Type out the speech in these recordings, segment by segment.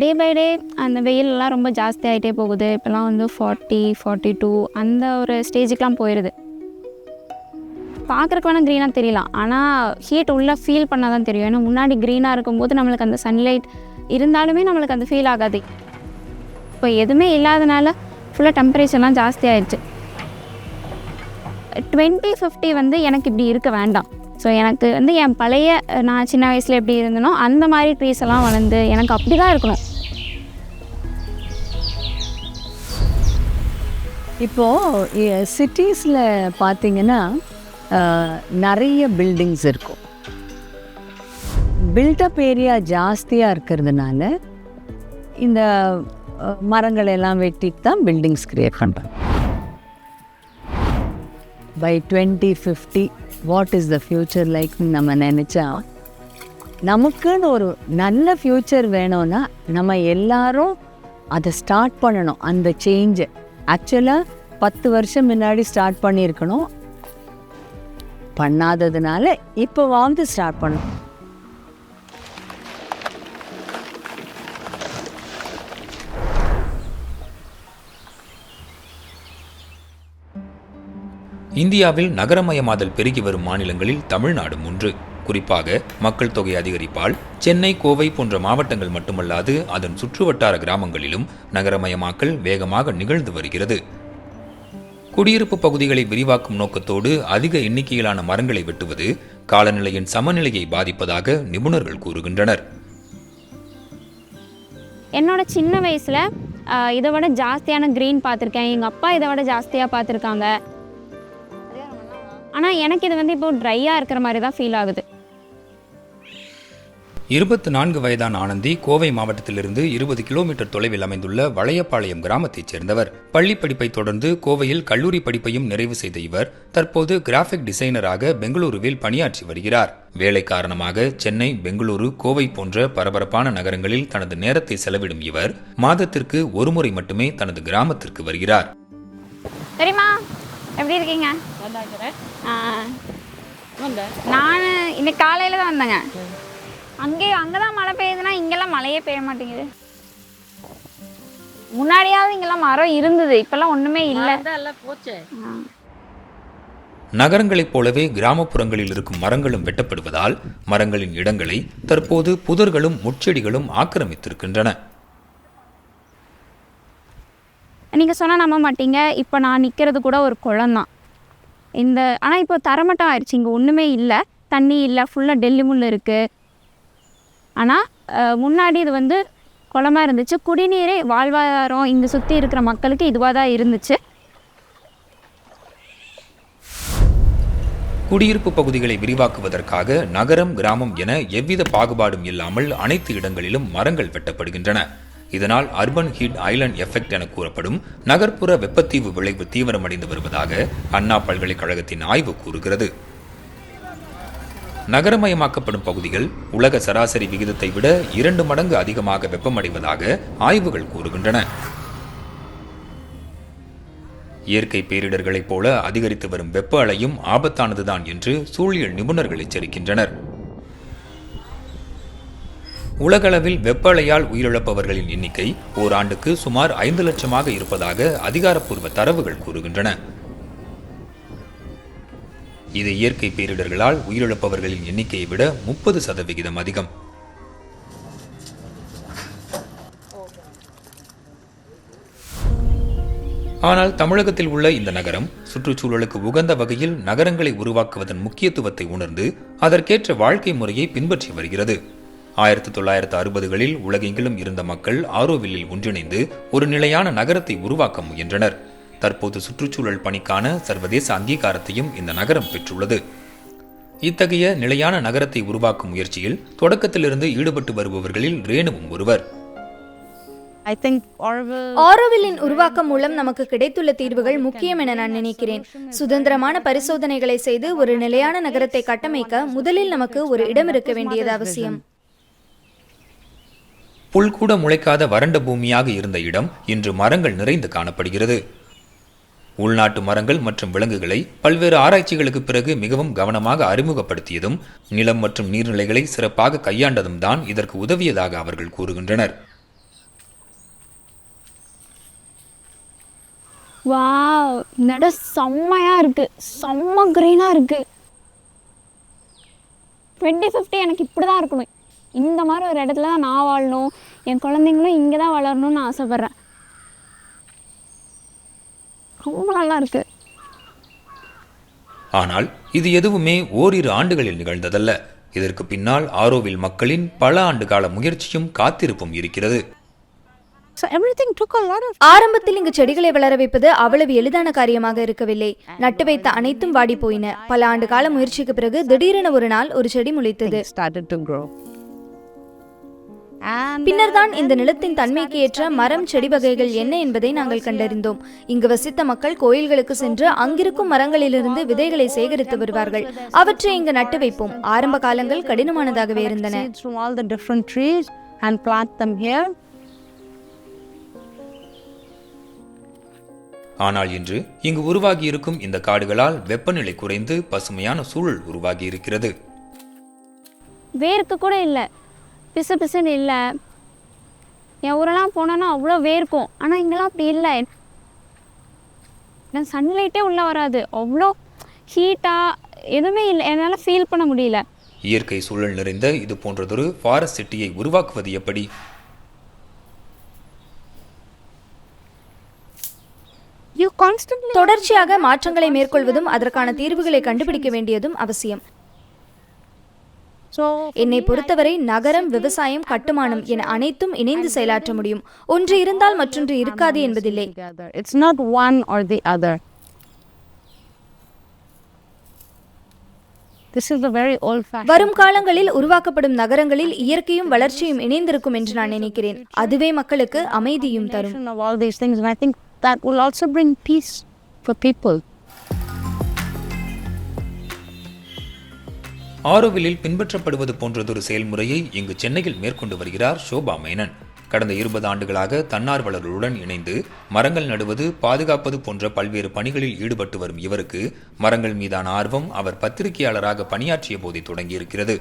Day by day அந்த வெயிலெலாம் ரொம்ப ஜாஸ்தி ஆகிட்டே போகுது. இப்போலாம் வந்து ஃபார்ட்டி ஃபார்ட்டி டூ அந்த ஒரு ஸ்டேஜுக்கெலாம் போயிடுது பார்க்குறக்கு வேணால் க்ரீனாக தெரியலாம் ஆனால் ஹீட் உள்ளே ஃபீல் பண்ணால் தான் தெரியும். ஏன்னா முன்னாடி க்ரீனாக இருக்கும்போது நம்மளுக்கு அந்த சன்லைட் இருந்தாலுமே நம்மளுக்கு அந்த ஃபீல் ஆகாது. இப்போ எதுவுமே இல்லாதனால ஃபுல்லாக டெம்பரேச்சர்லாம் ஜாஸ்தி ஆயிடுச்சு. டுவெண்ட்டி ஃபிஃப்டி வந்து எனக்கு இப்படி இருக்க வேண்டாம். ஸோ எனக்கு வந்து என் பழைய நான் சின்ன வயசில் எப்படி இருந்தனோ அந்த மாதிரி ட்ரீஸ் எல்லாம் வளர்ந்து எனக்கு அப்படி தான் இருக்கணும். இப்போது சிட்டிஸில் பார்த்தீங்கன்னா நிறைய பில்டிங்ஸ் இருக்கும். பில்டப் ஏரியா ஜாஸ்தியாக இருக்கிறதுனால இந்த மரங்கள் மரங்களை எல்லாம் வெட்டிட்டு தான் பில்டிங்ஸ் க்ரியேட் பண்ணுறாங்க by twenty fifty what is the future லைக்னு நம்ம நினச்சா நமக்குன்னு ஒரு நல்ல ஃப்யூச்சர் வேணும்னா நம்ம எல்லாரும் அதை ஸ்டார்ட் பண்ணணும் அந்த சேஞ்சை ஆக்சுவலாக பத்து வருஷம் முன்னாடி ஸ்டார்ட் பண்ணியிருக்கணும். பண்ணாததுனால இப்போ வாழ்ந்து ஸ்டார்ட் பண்ணணும். இந்தியாவில் நகரமயமாதல் பெருகி வரும் மாநிலங்களில் தமிழ்நாடும் ஒன்று குறிப்பாக மக்கள் தொகை அதிகரிப்பால் சென்னை கோவை போன்ற மாவட்டங்கள் மட்டுமல்லாது அதன் சுற்றுவட்டார கிராமங்களிலும் நகரமயமாக்கல் வேகமாக நிகழ்ந்து வருகிறது. குடியிருப்பு பகுதிகளை விரிவாக்கும் நோக்கத்தோடு அதிக எண்ணிக்கையிலான மரங்களை வெட்டுவது காலநிலையின் சமநிலையை பாதிப்பதாக நிபுணர்கள் கூறுகின்றனர். என்னோட சின்ன வயசில் இதை விட ஜாஸ்தியான க்ரீன் பார்த்துருக்கேன். எங்கள் அப்பா இதை விட ஜாஸ்தியாக பார்த்துருக்காங்க. ஆனால் எனக்கு இது வந்து இப்போ ட்ரையாக இருக்கிற மாதிரி தான் ஃபீல் ஆகுது. இருபத்தி நான்கு வயதான ஆனந்தி கோவை மாவட்டத்திலிருந்து இருபது கிலோமீட்டர் தொலைவில் அமைந்துள்ள வளையப்பாளையம் கிராமத்தைச் சேர்ந்தவர். பள்ளி படிப்பை தொடர்ந்து கோவையில் கல்லூரி படிப்பையும் நிறைவு செய்த இவர் தற்போது கிராஃபிக் டிசைனராக பெங்களூருவில் பணியாற்றி வருகிறார். வேலை காரணமாக சென்னை பெங்களூரு கோவை போன்ற பரபரப்பான நகரங்களில் தனது நேரத்தை செலவிடும் இவர் மாதத்திற்கு ஒருமுறை மட்டுமே தனது கிராமத்திற்கு வருகிறார். எப்படி இருக்கீங்க? ஆ. நான் இன்னைக்கு காலையில் தான் வந்தேங்க. அங்கே அங்கே தான் மழை பெய்யுதுன்னா இங்கெல்லாம் மழையே பெய்ய மாட்டேங்குது. முன்னாடியாவது இங்கெல்லாம் மரம் இருந்தது இப்பெல்லாம் ஒன்றுமே இல்லை. ஆ. நகரங்களைப் போலவே கிராமப்புறங்களில் இருக்கும் மரங்களும் வெட்டப்படுவதால் மரங்களின் இடங்களை தற்போது புதர்களும் முட்செடிகளும் ஆக்கிரமித்திருக்கின்றன. நீங்கள் சொன்னால் நம்ப மாட்டீங்க. இப்போ நான் நிற்கிறது கூட ஒரு குளம் தான் இந்த ஆனால் இப்போ தரமட்டம் ஆயிடுச்சு இங்கே ஒன்றுமே இல்லை. தண்ணி இல்லை ஃபுல்லாக டெல்லி முள் இருக்குது ஆனால் முன்னாடி இது வந்து குளமா இருந்துச்சு. குடிநீரே வாழ்வாதாரம் இங்கே சுற்றி இருக்கிற மக்களுக்கு இதுவாக தான் இருந்துச்சு. குடியிருப்பு பகுதிகளை விரிவாக்குவதற்காக நகரம் கிராமம் என எவ்வித பாகுபாடும் இல்லாமல் அனைத்து இடங்களிலும் மரங்கள் வெட்டப்படுகின்றன. இதனால் அர்பன் ஹீட் ஐலண்ட் எஃபெக்ட் என கூறப்படும் நகர்ப்புற வெப்பத்தீவு விளைவு தீவிரமடைந்து வருவதாக அண்ணா பல்கலைக்கழகத்தின் ஆய்வு கூறுகிறது. நகரமயமாக்கப்படும் பகுதிகள் உலக சராசரி விகிதத்தை விட இரண்டு மடங்கு அதிகமாக வெப்பமடைவதாக ஆய்வுகள் கூறுகின்றன. இயற்கை பேரிடர்களைப் போல அதிகரித்து வரும் வெப்ப அலையும் ஆபத்தானதுதான் என்று சூழியல் நிபுணர்கள் எச்சரிக்கின்றனர். உலகளவில் வெப்ப அலையால் உயிரிழப்பவர்களின் எண்ணிக்கை ஓராண்டுக்கு சுமார் ஐந்து லட்சமாக இருப்பதாக அதிகாரப்பூர்வ தரவுகள் கூறுகின்றன. இது இயற்கை பேரிடர்களால் உயிரிழப்பவர்களின் எண்ணிக்கையை விட முப்பது சதவிகிதம் அதிகம். ஆனால் தமிழகத்தில் உள்ள இந்த நகரம் சுற்றுச்சூழலுக்கு உகந்த வகையில் நகரங்களை உருவாக்குவதன் முக்கியத்துவத்தை உணர்ந்து அதற்கேற்ற வாழ்க்கை முறையை பின்பற்றி வருகிறது. ஆயிரத்தி தொள்ளாயிரத்து அறுபதுகளில் உலகெங்கிலும் இருந்த மக்கள் ஆரோவில்லில் ஒன்றிணைந்து ஒரு நிலையான நகரத்தை உருவாக்க முயன்றனர். தற்போது சுற்றுச்சூழல் பணிக்கான சர்வதேச அங்கீகாரத்தையும் இந்த நகரம் பெற்றுள்ளது. இத்தகைய நிலையான நகரத்தை உருவாக்கும் முயற்சியில் தொடக்கத்திலிருந்து ஈடுபட்டு வருபவர்களில் ரேணுவும் ஒருவர். ஆரோவில்லின் உருவாக்கம் மூலம் நமக்கு கிடைத்துள்ள தீர்வுகள் முக்கியம் என நான் நினைக்கிறேன். சுதந்திரமான பரிசோதனைகளை செய்து ஒரு நிலையான நகரத்தை கட்டமைக்க முதலில் நமக்கு ஒரு இடம் இருக்க வேண்டியது அவசியம். புல் கூட முளைக்காத வறண்ட பூமியாக இருந்த இடம் இன்று மரங்கள் நிறைந்து காணப்படுகிறது. உள்நாட்டு மரங்கள் மற்றும் விலங்குகளை பல்வேறு ஆராய்ச்சிகளுக்கு பிறகு மிகவும் கவனமாக அறிமுகப்படுத்தியதும் நிலம் மற்றும் நீர்நிலைகளை சிறப்பாக கையாண்டதும் தான் இதற்கு உதவியதாக அவர்கள் கூறுகின்றனர். வா நட செம்மையா இருக்கு. செம்ம க்ரீனாக இருக்கு. டுவெண்ட்டி ஃபிஃப்டி எனக்கு இப்படிதான் இருக்கணும். இந்த மாதிரி ஒரு இடத்துல தான் நான் வாழணும் என் குழந்தைங்களும் இங்கே தான் வளரணும்னு ஆசைப்பட்றேன். ரொம்ப நல்லா இருக்குது ஆனால் இது எதுவுமே ஓரிரு ஆண்டுகளில் நிகழ்ந்ததல்ல. இதற்கு பின்னால் ஆரோவில் மக்களின் பல ஆண்டு கால முயற்சியும் காத்திருப்பும் இருக்கிறது. ஆரம்பத்தில் இங்கு செடிகளை வளர வைப்பது அவ்வளவு எளிதான காரியமாக இருக்கவில்லை. நட்டு வைத்த அனைத்தும் வாடி போயின பல ஆண்டு கால முயற்சிக்கு பிறகு திடீரென ஒரு நாள் ஒரு செடி முளைத்தது. பின்னர் தான் இந்த நிலத்தின் தன்மைக்கு ஏற்ற மரம் செடி வகைகள் என்ன என்பதை நாங்கள் கண்டறிந்தோம். இங்கு வசித்த மக்கள் கோயில்களுக்கு சென்று அங்கிருக்கும் மரங்களிலிருந்து விதைகளை சேகரித்து வருவார்கள். அவற்றை இங்கு நட்டு வைப்போம். ஆரம்ப காலங்கள் கடினமானதாகவே இருந்தன. seeds from all the different trees and plant them here. ஆனால் இன்று இங்கு உருவாகி இருக்கும் இந்த காடுகளால் வெப்பநிலை குறைந்து பசுமையான சூழல் உருவாகி இருக்கிறது வேர்க்கு கூட இல்லை. பிசு பிசுன்னு இல்லை. என் ஊரெல்லாம் போனோன்னா அவ்வளோ வேர்க்கும். ஆனால் இங்கெல்லாம் அப்படி இல்லை. நான் சன்லைட்டே உள்ளே வராது. அவ்வளோ ஹீட்டாக எதுவுமே இல்லை. என்னால் ஃபீல் பண்ண முடியல. இயற்கை சூழல் நிறைந்த இது போன்றதொரு ஃபாரஸ்ட் சிட்டியை உருவாக்குவது எப்படி? You constantly தொடர்ச்சியாக மாற்றங்களை மேற்கொள்வதும் அதற்கான தீர்வுகளை கண்டுபிடிக்க வேண்டியதும் அவசியம். என்னை பொறுத்தவரை நகரம் விவசாயம் கட்டுமானம் என அனைத்தும் இணைந்து செயலாற்ற முடியும் ஒன்று இருந்தால் மற்றொன்று இருக்காது என்பதில்லை together. It's not one or the other. This is a very old fashioned. வரும் காலங்களில் உருவாக்கப்படும் நகரங்களில் இயற்கையும் வளர்ச்சியும் இணைந்திருக்கும் என்று நான் நினைக்கிறேன் அதுவே மக்களுக்கு அமைதியும் தரும் ஆரோவிலில் பின்பற்றப்படுவது போன்றதொரு செயல்முறையை இங்கு சென்னையில் மேற்கொண்டு வருகிறார் ஷோபா மேனன். கடந்த இருபது ஆண்டுகளாக தன்னார்வலர்களுடன் இணைந்து மரங்கள் நடுவது பாதுகாப்பது போன்ற பல்வேறு பணிகளில் ஈடுபட்டு வரும் இவருக்கு மரங்கள் மீதான ஆர்வம் அவர் பத்திரிகையாளராக பணியாற்றிய போதே தொடங்கியிருக்கிறது.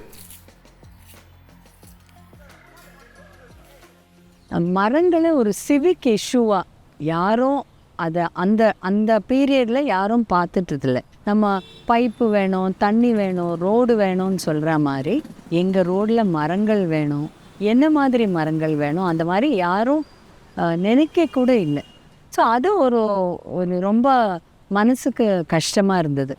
மரங்களை ஒரு சிவிக் இஷ்யூவாக யாரும் அதை அந்த அந்த பீரியடில் யாரும் பார்த்துட்டு நம்ம பைப்பு வேணும் தண்ணி வேணும் ரோடு வேணும்னு சொல்கிற மாதிரி எங்கள் ரோடில் மரங்கள் வேணும் என்ன மாதிரி மரங்கள் வேணும் அந்த மாதிரி யாரும் நினைக்க கூட இல்லை. ஸோ அது ஒரு ஒரு ரொம்ப மனசுக்கு கஷ்டமாக இருந்தது.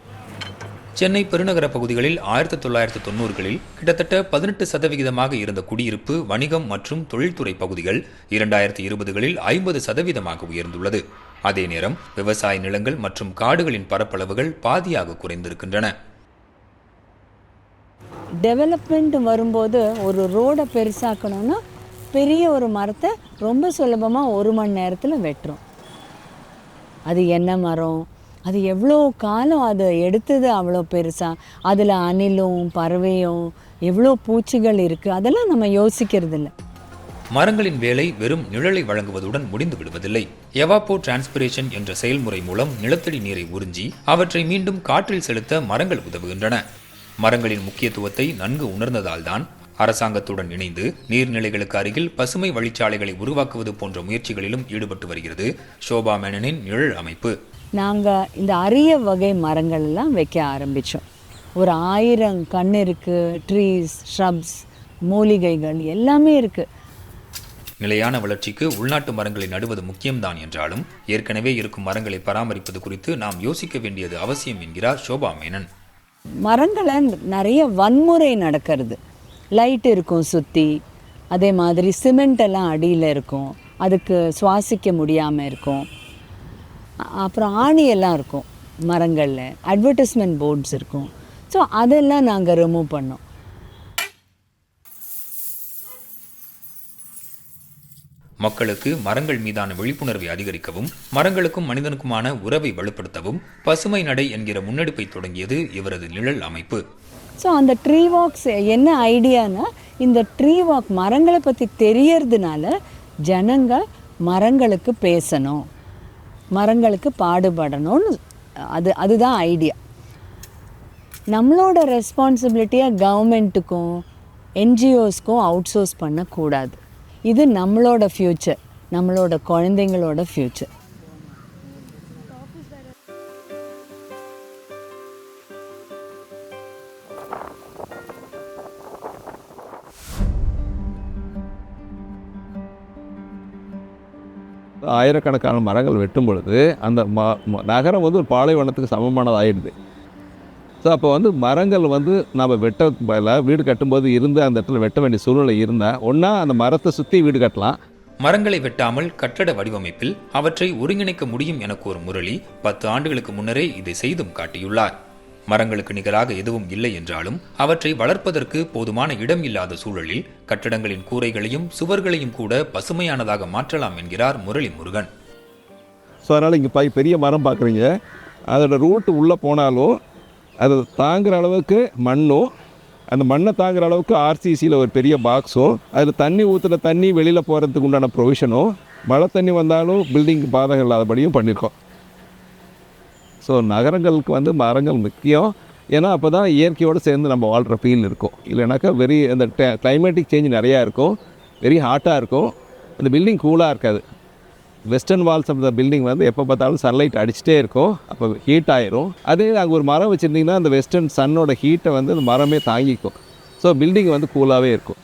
சென்னை பெருநகர பகுதிகளில் ஆயிரத்தி தொள்ளாயிரத்தி தொண்ணூறுகளில் கிட்டத்தட்ட பதினெட்டு சதவிகிதமாக இருந்த குடியிருப்பு வணிகம் மற்றும் தொழில்துறை பகுதிகள் இரண்டாயிரத்தி இருபதுகளில் ஐம்பது சதவீதமாக உயர்ந்துள்ளது. அதே நேரம் விவசாய நிலங்கள் மற்றும் காடுகளின் பரப்பளவுகள் பாதியாக குறைந்திருக்கின்றன. டெவலப்மெண்ட் வரும்போது ஒரு ரோடை பெருசாக்கணும்னா பெரிய ஒரு மரத்தை ரொம்ப சுலபமாக ஒரு மணி நேரத்தில் வெட்டுறோம். அது என்ன மரம்? அது எவ்வளோ காலம் அதை எடுத்தது அவ்வளோ பெருசாக அதில் அணிலும் பறவையும் எவ்வளோ பூச்சிகள் இருக்குது அதெல்லாம் நம்ம யோசிக்கிறது இல்லை மரங்களின் வேலை வெறும் நிழலை வழங்குவதுடன் முடிந்து விடுவதில்லை. எவாப்போ டிரான்ஸ்பிரேஷன் என்ற செயல்முறை மூலம் நிலத்தடி நீரை உறிஞ்சி அவற்றை மீண்டும் காற்றில் செலுத்த மரங்கள் உதவுகின்றன. மரங்களின் முக்கியத்துவத்தை நன்கு உணர்ந்ததால்தான் அரசாங்கத்துடன் இணைந்து நீர்நிலைகளுக்கு அருகில் பசுமை வழிச்சாலைகளை உருவாக்குவது போன்ற முயற்சிகளிலும் ஈடுபட்டு வருகிறது ஷோபா மேனனின் நிழல் அமைப்பு. நாங்கள் இந்த அரிய வகை மரங்கள் எல்லாம் வைக்க ஆரம்பித்தோம் ஒரு ஆயிரம் கண் இருக்குது ட்ரீஸ் ஷ்ரப்ஸ் மூலிகைகள் எல்லாமே இருக்குது நிலையான வளர்ச்சிக்கு உள்நாட்டு மரங்களை நடுவது முக்கியம்தான் என்றாலும் ஏற்கனவே இருக்கும் மரங்களை பராமரிப்பது குறித்து நாம் யோசிக்க வேண்டியது அவசியம் என்கிறார் சோபா மேனன். மரங்களை நிறைய வன்முறை நடக்கிறது. லைட் இருக்கும் சுற்றி அதே மாதிரி சிமெண்ட் எல்லாம் அடியில் இருக்கும். அதுக்கு சுவாசிக்க முடியாமல் இருக்கும். அப்புறம் ஆணியெல்லாம் இருக்கும் மரங்களில் அட்வர்டைஸ்மெண்ட் போர்ட்ஸ் இருக்கும். ஸோ அதெல்லாம் நாங்கள் ரிமூவ் பண்ணோம். மக்களுக்கு மரங்கள் மீதான விழிப்புணர்வை அதிகரிக்கவும் மரங்களுக்கும் மனிதனுக்குமான உறவை வலுப்படுத்தவும் பசுமை நடை என்கிற முன்னெடுப்பை தொடங்கியது இவரது நிழல் அமைப்பு. ஸோ அந்த ட்ரீ வாக்ஸ் என்ன ஐடியானா இந்த ட்ரீ வாக் மரங்களை பற்றி தெரியறதுனால ஜனங்க மரங்களுக்கு பேசணும் மரங்களுக்கு பாடுபடணும்னு அது அதுதான் ஐடியா நம்மளோட ரெஸ்பான்சிபிலிட்டியை கவர்மெண்ட்டுக்கும் என்ஜிஓஸ்க்கும் அவுட் சோர்ஸ் பண்ணக்கூடாது. இது நம்மளோட ஃப்யூச்சர் நம்மளோட குழந்தைங்களோட ஃப்யூச்சர் ஆயிரக்கணக்கான மரங்கள் வெட்டும் பொழுது அந்த ம நகரம் வந்து ஒரு பாலைவனத்துக்கு சமமானதாகிடுது ஸோ அப்போ வந்து மரங்கள் வந்து நம்ம வெட்ட பதிலாக வீடு கட்டும்போது இருந்து அந்த இடத்துல வெட்ட வேண்டிய சூழ்நிலை இருந்தால் ஒன்றா அந்த மரத்தை சுற்றி வீடு கட்டலாம். மரங்களை வெட்டாமல் கட்டட வடிவமைப்பில் அவற்றை ஒருங்கிணைக்க முடியும் என கூறும் முரளி பத்து ஆண்டுகளுக்கு முன்னரே இதை செய்தும் காட்டியுள்ளார். மரங்களுக்கு நிகராக எதுவும் இல்லை என்றாலும் அவற்றை வளர்ப்பதற்கு போதுமான இடம் இல்லாத சூழலில் கட்டடங்களின் கூரைகளையும் சுவர்களையும் கூட பசுமையானதாக மாற்றலாம் என்கிறார் முரளி முருகன். ஸோ அதனால் இங்கே பாய் பெரிய மரம் பார்க்குறீங்க. அதோட ரூட் உள்ளே போனாலும் அது தாங்குகிற அளவுக்கு மண்ணும் அந்த மண்ணை தாங்குகிற அளவுக்கு ஆர்சிசியில் ஒரு பெரிய பாக்ஸும் அதில் தண்ணி ஊற்றுற தண்ணி வெளியில் போகிறதுக்கு உண்டான ப்ரொவிஷனும் மழை தண்ணி வந்தாலும் பில்டிங் பாதகம் இல்லாதபடியும் பண்ணியிருக்கோம் ஸோ நகரங்களுக்கு வந்து மரங்கள் முக்கியம். ஏன்னா அப்போ தான் இயற்கையோடு சேர்ந்து நம்ம வாழ்கிற ஃபீல் இருக்கும். இல்லைனாக்கா வெரி அந்த கிளைமேட்டிக் சேஞ்ச் நிறையா இருக்கும். வெரி ஹாட்டாக இருக்கும். அந்த பில்டிங் கூலாக இருக்காது. Western walls of the building வந்து எப்போ பார்த்தாலும் சன்லைட் அடிச்சிட்டே இருக்கும். அப்போ ஹீட் ஆயிரும். அதே அங்கே ஒரு மரம் வச்சுருந்தீங்கன்னா அந்த வெஸ்டர்ன் சன்னோட ஹீட்டை வந்து அந்த மரமே தாங்கிக்கும். ஸோ பில்டிங் வந்து கூலாகவே இருக்கும்.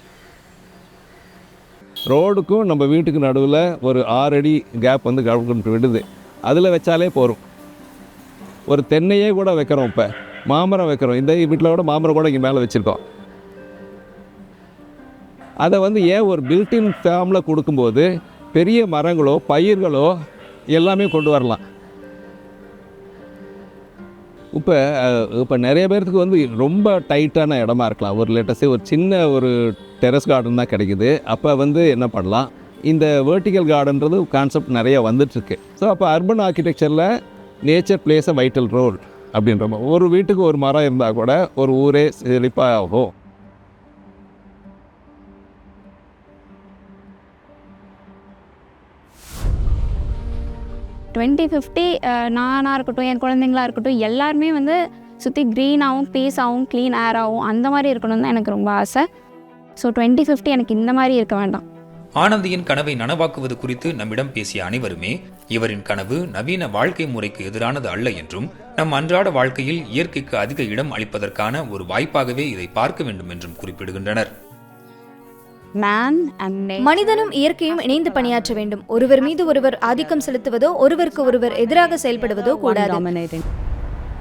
ரோடுக்கும் நம்ம வீட்டுக்கு நடுவில் ஒரு ஆறு அடி கேப் வந்து கவர்மெண்ட் விடுது. அதில் வச்சாலே போதும் ஒரு தென்னையே கூட வைக்கிறோம் இப்போ. மாமரம் வைக்கிறோம். இந்த வீட்டில் கூட மாமரம் கூட இங்கே மேலே வச்சுருக்கோம். அதை வந்து ஏன் ஒரு பில்டின் ஃபார்மில் கொடுக்கும்போது பெரிய மரங்களோ பயிர்களோ எல்லாமே கொண்டு வரலாம். இப்போ இப்போ நிறைய பேர்த்துக்கு வந்து ரொம்ப டைட்டான இடமா இருக்கலாம். ஒரு லேட்டஸ்ட்டு ஒரு சின்ன ஒரு டெரஸ் கார்டன் தான் கிடைக்குது. அப்போ வந்து என்ன பண்ணலாம்? இந்த வேர்ட்டிக்கல் கார்டன்றது கான்செப்ட் நிறைய வந்துட்டுருக்கு. ஸோ அப்போ urban ஆர்கிடெக்சரில் nature plays a vital role அப்படின்ற ஒரு வீட்டுக்கு ஒரு மரம் இருந்தால் கூட ஒரு ஊரே செழிப்பாக ஆகும் டுவெண்ட்டி ஃபிஃப்டி நானாக இருக்கட்டும் என் குழந்தைங்களாக இருக்கட்டும் எல்லாருமே வந்து சுற்றி க்ரீனாகவும் பீஸாகவும் க்ளீன் ஏராகவும் அந்த மாதிரி இருக்கணும்னு தான் எனக்கு ரொம்ப ஆசை. ஸோ டுவெண்ட்டி ஃபிஃப்டி எனக்கு இந்த மாதிரி இருக்க வேண்டாம். ஆனந்தியின் கனவை நனவாக்குவது குறித்து நம்மிடம் பேசிய அனைவருமே இவரின் கனவு நவீன வாழ்க்கை முறைக்கு எதிரானது அல்ல என்றும் நம் அன்றாட வாழ்க்கையில் இயற்கைக்கு அதிக இடம் அளிப்பதற்கான ஒரு வாய்ப்பாகவே இதை பார்க்க வேண்டும் என்றும் குறிப்பிடுகின்றனர். மனிதனும் இயற்கையும் இணைந்து பணியாற்ற வேண்டும். ஒருவர் மீது ஒருவர் ஆதிக்கம் செலுத்துவதோ ஒருவருக்கு ஒருவர் எதிராக செயல்படுவதோ கூடாது. dominating.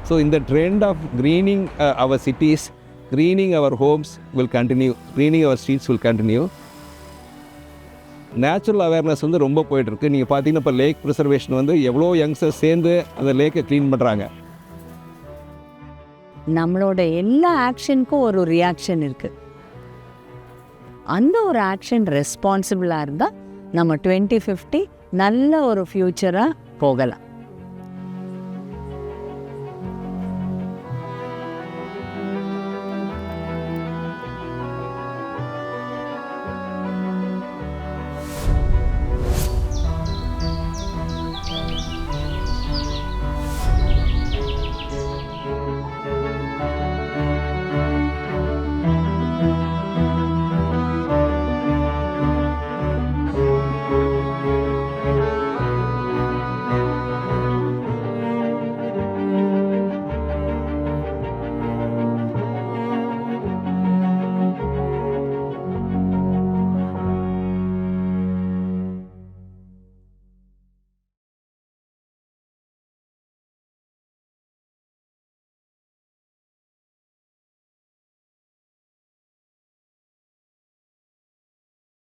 So in the trend of greening uh, our cities, greening our homes will continue, greening our streets will continue. Natural awareness வந்து ரொம்ப போயிட்டு இருக்கு நீங்கள் பார்த்தீங்கன்னா இப்போ லேக் ப்ரிசர்வேஷன் வந்து எவ்வளோ யங்ஸ்டர்ஸ் சேர்ந்து அந்த லேக்கை க்ளீன் பண்ணுறாங்க நம்மளோட எல்லா ஆக்ஷனுக்கும் ஒரு ரியாக்ஷன் இருக்கு. அந்த ஒரு ஆக்ஷன் ரெஸ்பான்சிபிளாக இருந்தால் நம்ம டுவெண்ட்டி ஃபிஃப்டி நல்ல ஒரு ஃப்யூச்சராக போகலாம்.